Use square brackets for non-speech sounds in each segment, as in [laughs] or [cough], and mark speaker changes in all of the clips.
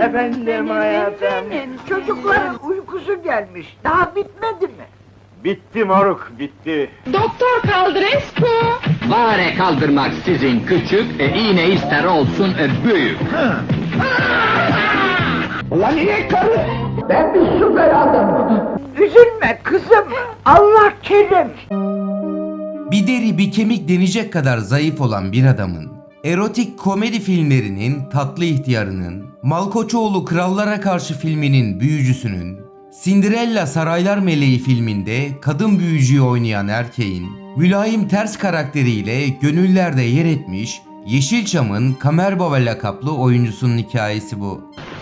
Speaker 1: Efendim hayatım.
Speaker 2: Çocukların uykusu gelmiş. Daha bitmedi mi?
Speaker 1: Bitti moruk bitti.
Speaker 3: Doktor Kaldrescu.
Speaker 4: Vare kaldırmak sizin küçük, e, iğne ister olsun e, büyük.
Speaker 2: Ulan inek karı! Ben bir süper adamım. Üzülme kızım. Allah kerim.
Speaker 5: Bir deri bir kemik denecek kadar zayıf olan bir adamın erotik komedi filmlerinin tatlı ihtiyarının, Malkoçoğlu Krallara Karşı filminin büyücüsünün, Cinderella Saraylar Meleği filminde kadın büyücüyü oynayan erkeğin, mülayim ters karakteriyle gönüllerde yer etmiş Yeşilçam'ın Kamerbaba lakaplı oyuncusunun hikayesi bu.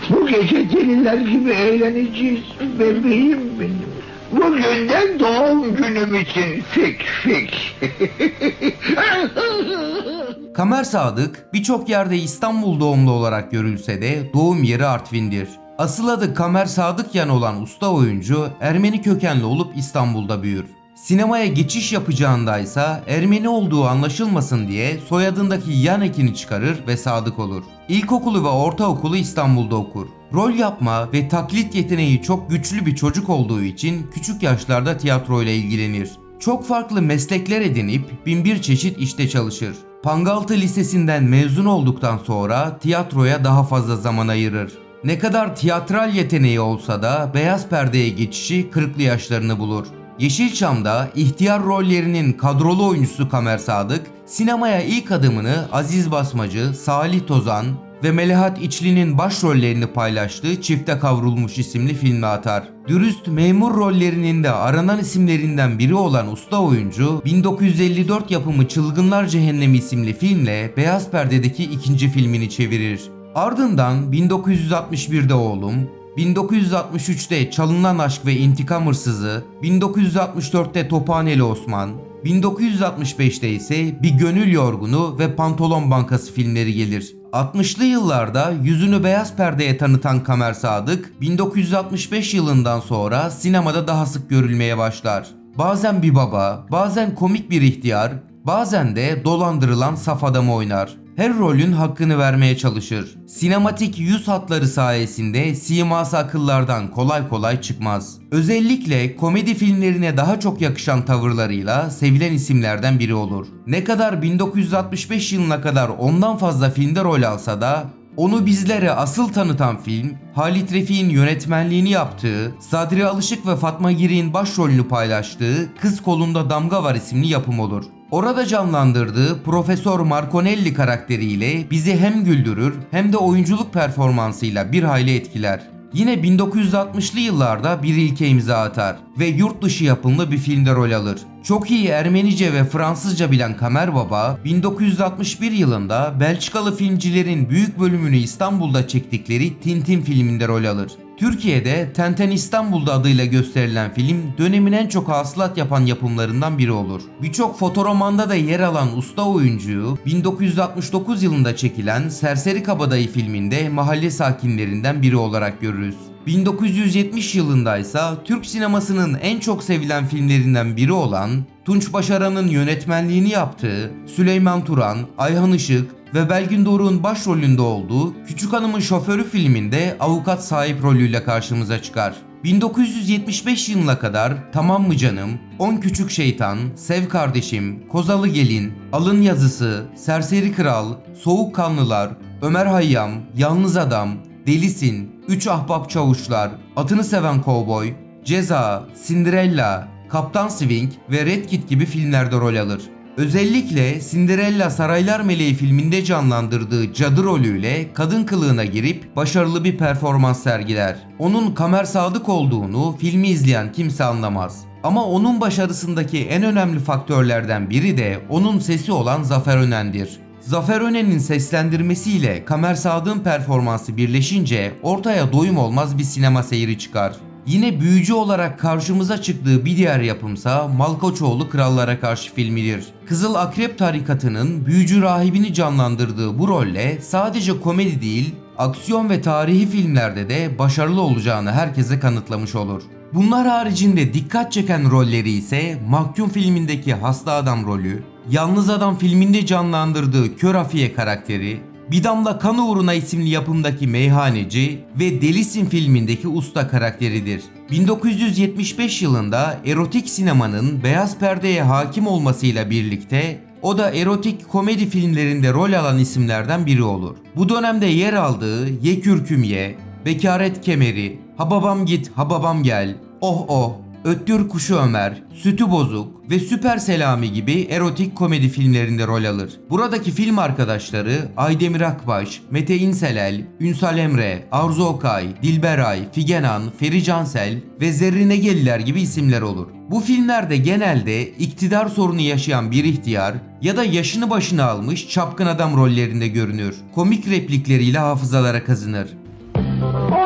Speaker 2: Bu gece deliler gibi eğleneceğiz bebeğim benim. Bugünden doğum günüm için fik fik. [laughs]
Speaker 5: Kamer Sadık birçok yerde İstanbul doğumlu olarak görülse de doğum yeri Artvin'dir. Asıl adı Kamer Sadıkyan olan usta oyuncu Ermeni kökenli olup İstanbul'da büyür. Sinemaya geçiş yapacağında ise Ermeni olduğu anlaşılmasın diye soyadındaki yan ekini çıkarır ve sadık olur. İlkokulu ve ortaokulu İstanbul'da okur. Rol yapma ve taklit yeteneği çok güçlü bir çocuk olduğu için küçük yaşlarda tiyatroyla ilgilenir. Çok farklı meslekler edinip binbir çeşit işte çalışır. Pangaltı Lisesi'nden mezun olduktan sonra tiyatroya daha fazla zaman ayırır. Ne kadar tiyatral yeteneği olsa da beyaz perdeye geçişi 40'lı yaşlarını bulur. Yeşilçam'da ihtiyar rollerinin kadrolu oyuncusu Kamer Sadık, sinemaya ilk adımını Aziz Basmacı, Salih Tozan ve Melahat İçli'nin başrollerini paylaştığı Çifte Kavrulmuş isimli filme atar. Dürüst memur rollerinin de aranan isimlerinden biri olan usta oyuncu 1954 yapımı Çılgınlar Cehennemi isimli filmle beyaz perdedeki ikinci filmini çevirir. Ardından 1961'de Oğlum, 1963'te Çalınan Aşk ve İntikam Hırsızı, 1964'te Tophaneli Osman, 1965'te ise Bir Gönül Yorgunu ve Pantolon Bankası filmleri gelir. 60'lı yıllarda yüzünü beyaz perdeye tanıtan Kamer Sadık, 1965 yılından sonra sinemada daha sık görülmeye başlar. Bazen bir baba, bazen komik bir ihtiyar, bazen de dolandırılan saf adamı oynar her rolün hakkını vermeye çalışır. Sinematik yüz hatları sayesinde siması akıllardan kolay kolay çıkmaz. Özellikle komedi filmlerine daha çok yakışan tavırlarıyla sevilen isimlerden biri olur. Ne kadar 1965 yılına kadar ondan fazla filmde rol alsa da onu bizlere asıl tanıtan film, Halit Refik'in yönetmenliğini yaptığı, Sadri Alışık ve Fatma Giri'nin başrolünü paylaştığı Kız Kolunda Damga Var isimli yapım olur. Orada canlandırdığı Profesör Marconelli karakteriyle bizi hem güldürür hem de oyunculuk performansıyla bir hayli etkiler. Yine 1960'lı yıllarda bir ilke imza atar ve yurt dışı yapımlı bir filmde rol alır. Çok iyi Ermenice ve Fransızca bilen Kamer Baba 1961 yılında Belçikalı filmcilerin büyük bölümünü İstanbul'da çektikleri Tintin filminde rol alır. Türkiye'de Tenten İstanbul'da adıyla gösterilen film dönemin en çok hasılat yapan yapımlarından biri olur. Birçok fotoromanda da yer alan usta oyuncuyu 1969 yılında çekilen Serseri Kabadayı filminde mahalle sakinlerinden biri olarak görürüz. 1970 yılında ise Türk sinemasının en çok sevilen filmlerinden biri olan Tunç Başaran'ın yönetmenliğini yaptığı Süleyman Turan, Ayhan Işık ve Belgin Doruk'un başrolünde olduğu Küçük Hanım'ın Şoförü filminde avukat sahip rolüyle karşımıza çıkar. 1975 yılına kadar Tamam mı canım, On Küçük Şeytan, Sev Kardeşim, Kozalı Gelin, Alın Yazısı, Serseri Kral, Soğukkanlılar, Ömer Hayyam, Yalnız Adam, Delisin, Üç Ahbap Çavuşlar, Atını Seven Kovboy, Ceza, Cinderella, Kaptan Swing ve Red Kit gibi filmlerde rol alır. Özellikle Cinderella Saraylar Meleği filminde canlandırdığı cadı rolüyle kadın kılığına girip başarılı bir performans sergiler. Onun Kamer Sadık olduğunu filmi izleyen kimse anlamaz. Ama onun başarısındaki en önemli faktörlerden biri de onun sesi olan Zafer Önen'dir. Zafer Önen'in seslendirmesiyle Kamer Sadık'ın performansı birleşince ortaya doyum olmaz bir sinema seyri çıkar. Yine büyücü olarak karşımıza çıktığı bir diğer yapımsa Malkoçoğlu Krallara Karşı filmidir. Kızıl Akrep tarikatının büyücü rahibini canlandırdığı bu rolle sadece komedi değil, aksiyon ve tarihi filmlerde de başarılı olacağını herkese kanıtlamış olur. Bunlar haricinde dikkat çeken rolleri ise Mahkum filmindeki hasta adam rolü, Yalnız Adam filminde canlandırdığı Kör Afiye karakteri, Bir Damla Kan Uğruna isimli yapımdaki meyhaneci ve Delisin filmindeki usta karakteridir. 1975 yılında erotik sinemanın beyaz perdeye hakim olmasıyla birlikte o da erotik komedi filmlerinde rol alan isimlerden biri olur. Bu dönemde yer aldığı Ye Ye, Bekaret Kemeri, Ha Babam Git Ha Babam Gel, Oh Oh, Öttür Kuşu Ömer, Sütü Bozuk ve Süper Selami gibi erotik komedi filmlerinde rol alır. Buradaki film arkadaşları Aydemir Akbaş, Mete İnselel, Ünsal Emre, Arzu Okay, Dilberay, Figenan, Feri Cansel ve Zerrine Geliler gibi isimler olur. Bu filmlerde genelde iktidar sorunu yaşayan bir ihtiyar ya da yaşını başına almış çapkın adam rollerinde görünür. Komik replikleriyle hafızalara kazınır.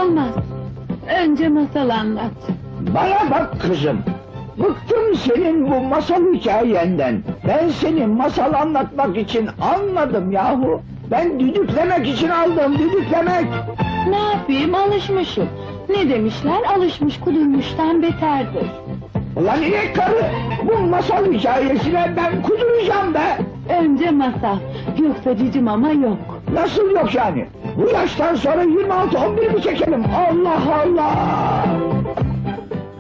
Speaker 3: Olmaz. Önce masal anlat.
Speaker 2: Bana bak kızım. Bıktım senin bu masal hikayenden. Ben seni masal anlatmak için almadım yahu. Ben düdüklemek için aldım, düdüklemek.
Speaker 3: Ne yapayım alışmışım. Ne demişler alışmış kudurmuştan beterdir.
Speaker 2: Ulan inek karı, bu masal hikayesine ben kuduracağım be.
Speaker 3: Önce masal. Yoksa cicim ama yok.
Speaker 2: Nasıl yok yani? Bu yaştan sonra 26-11 mi çekelim? Allah Allah!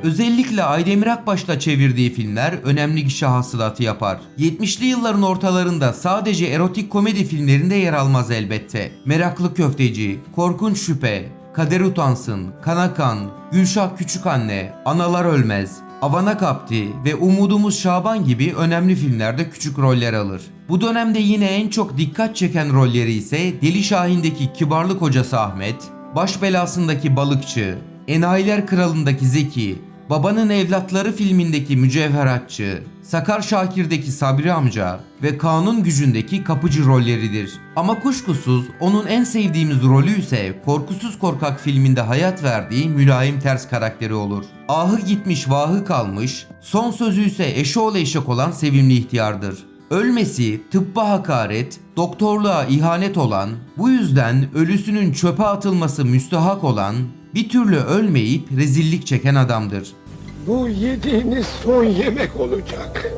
Speaker 5: Özellikle Aydemir Akbaş'la çevirdiği filmler önemli gişe hasılatı yapar. 70'li yılların ortalarında sadece erotik komedi filmlerinde yer almaz elbette. Meraklı Köfteci, Korkunç Şüphe, Kader Utansın, Kanakan, Gülşah Küçükanne, Analar Ölmez, Avana Kapti ve Umudumuz Şaban gibi önemli filmlerde küçük roller alır. Bu dönemde yine en çok dikkat çeken rolleri ise Deli Şahin'deki kibarlık hocası Ahmet, Baş belasındaki balıkçı, Enayiler Kralı'ndaki Zeki, Babanın Evlatları filmindeki mücevheratçı, Sakar Şakir'deki Sabri amca ve Kanun Gücü'ndeki kapıcı rolleridir. Ama kuşkusuz onun en sevdiğimiz rolü ise Korkusuz Korkak filminde hayat verdiği mülayim ters karakteri olur. Ahı gitmiş vahı kalmış, son sözü ise eşoğlu eşek olan sevimli ihtiyardır. Ölmesi tıbba hakaret, doktorluğa ihanet olan, bu yüzden ölüsünün çöpe atılması müstahak olan, bir türlü ölmeyip rezillik çeken adamdır.
Speaker 2: Bu yediğiniz son yemek olacak.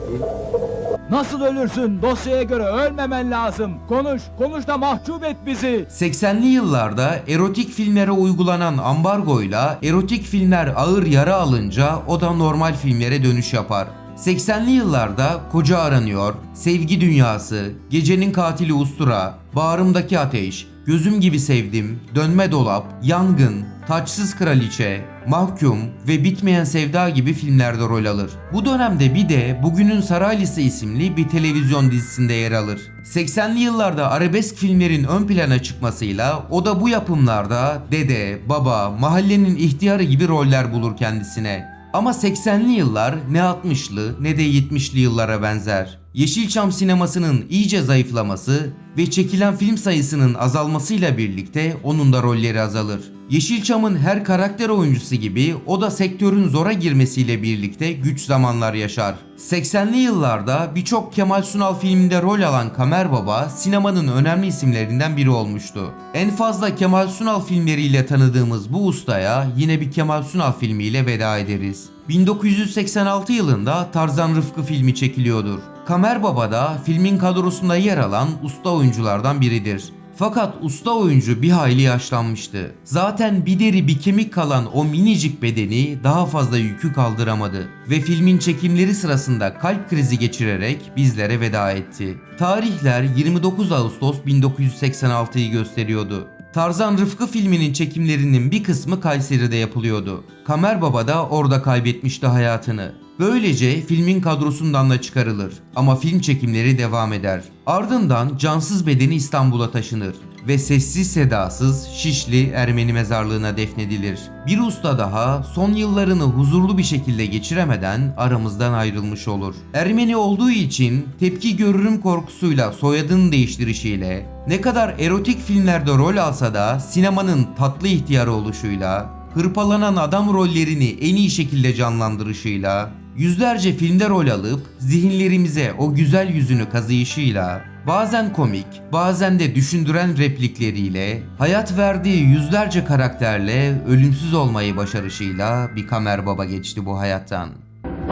Speaker 6: Nasıl ölürsün? Dosyaya göre ölmemen lazım. Konuş, konuş da mahcup et bizi.
Speaker 5: 80'li yıllarda erotik filmlere uygulanan ambargoyla erotik filmler ağır yara alınca o da normal filmlere dönüş yapar. 80'li yıllarda Koca Aranıyor, Sevgi Dünyası, Gecenin Katili Ustura, Bağrımdaki Ateş, Gözüm Gibi Sevdim, Dönme Dolap, Yangın, Taçsız Kraliçe, Mahkum ve Bitmeyen Sevda gibi filmlerde rol alır. Bu dönemde bir de Bugünün Saraylısı isimli bir televizyon dizisinde yer alır. 80'li yıllarda arabesk filmlerin ön plana çıkmasıyla o da bu yapımlarda dede, baba, mahallenin ihtiyarı gibi roller bulur kendisine. Ama 80'li yıllar ne 60'lı ne de 70'li yıllara benzer. Yeşilçam sinemasının iyice zayıflaması ve çekilen film sayısının azalmasıyla birlikte onun da rolleri azalır. Yeşilçam'ın her karakter oyuncusu gibi o da sektörün zora girmesiyle birlikte güç zamanlar yaşar. 80'li yıllarda birçok Kemal Sunal filminde rol alan Kamer Baba sinemanın önemli isimlerinden biri olmuştu. En fazla Kemal Sunal filmleriyle tanıdığımız bu ustaya yine bir Kemal Sunal filmiyle veda ederiz. 1986 yılında Tarzan Rıfkı filmi çekiliyordur. Kamer Baba da filmin kadrosunda yer alan usta oyunculardan biridir. Fakat usta oyuncu bir hayli yaşlanmıştı. Zaten bir deri bir kemik kalan o minicik bedeni daha fazla yükü kaldıramadı ve filmin çekimleri sırasında kalp krizi geçirerek bizlere veda etti. Tarihler 29 Ağustos 1986'yı gösteriyordu. Tarzan Rıfkı filminin çekimlerinin bir kısmı Kayseri'de yapılıyordu. Kamer Baba da orada kaybetmişti hayatını. Böylece filmin kadrosundan da çıkarılır ama film çekimleri devam eder. Ardından cansız bedeni İstanbul'a taşınır ve sessiz sedasız Şişli Ermeni mezarlığına defnedilir. Bir usta daha son yıllarını huzurlu bir şekilde geçiremeden aramızdan ayrılmış olur. Ermeni olduğu için tepki görürüm korkusuyla soyadını değiştirişiyle ne kadar erotik filmlerde rol alsa da sinemanın tatlı ihtiyarı oluşuyla hırpalanan adam rollerini en iyi şekilde canlandırışıyla, yüzlerce filmde rol alıp zihinlerimize o güzel yüzünü kazıyışıyla, bazen komik, bazen de düşündüren replikleriyle, hayat verdiği yüzlerce karakterle ölümsüz olmayı başarışıyla bir kamer baba geçti bu hayattan.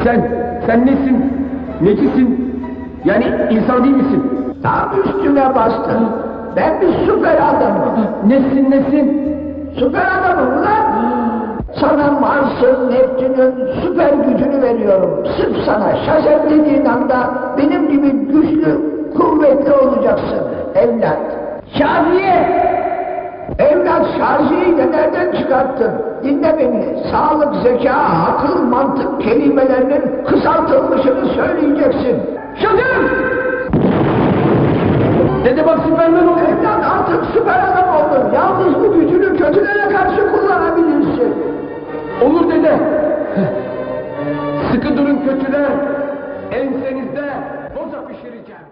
Speaker 7: Sen, sen nesin? Necisin? Yani insan değil misin?
Speaker 2: Tam üstüne bastın. Ben bir süper adamım.
Speaker 7: Nesin nesin?
Speaker 2: Süper adamım ulan. Sana Mars'ın, Neptün'ün süper gücünü veriyorum. Sırf sana şaşır dediğin anda benim gibi güçlü, kuvvetli olacaksın evlat. Şaziye! Evlat şarjıyı da nereden çıkarttın? Dinle beni. Sağlık, zeka, akıl, mantık kelimelerinin kısaltılmışını söyleyeceksin. Şaziye!
Speaker 7: Dede bak Süpermen oldu.
Speaker 2: Evlat artık süper adam oldun. Yalnız bu gücünü kötülere karşı kullanabilirsin.
Speaker 7: Olur dede. Sıkı durun kötüler. Ensenizde boza pişireceğim.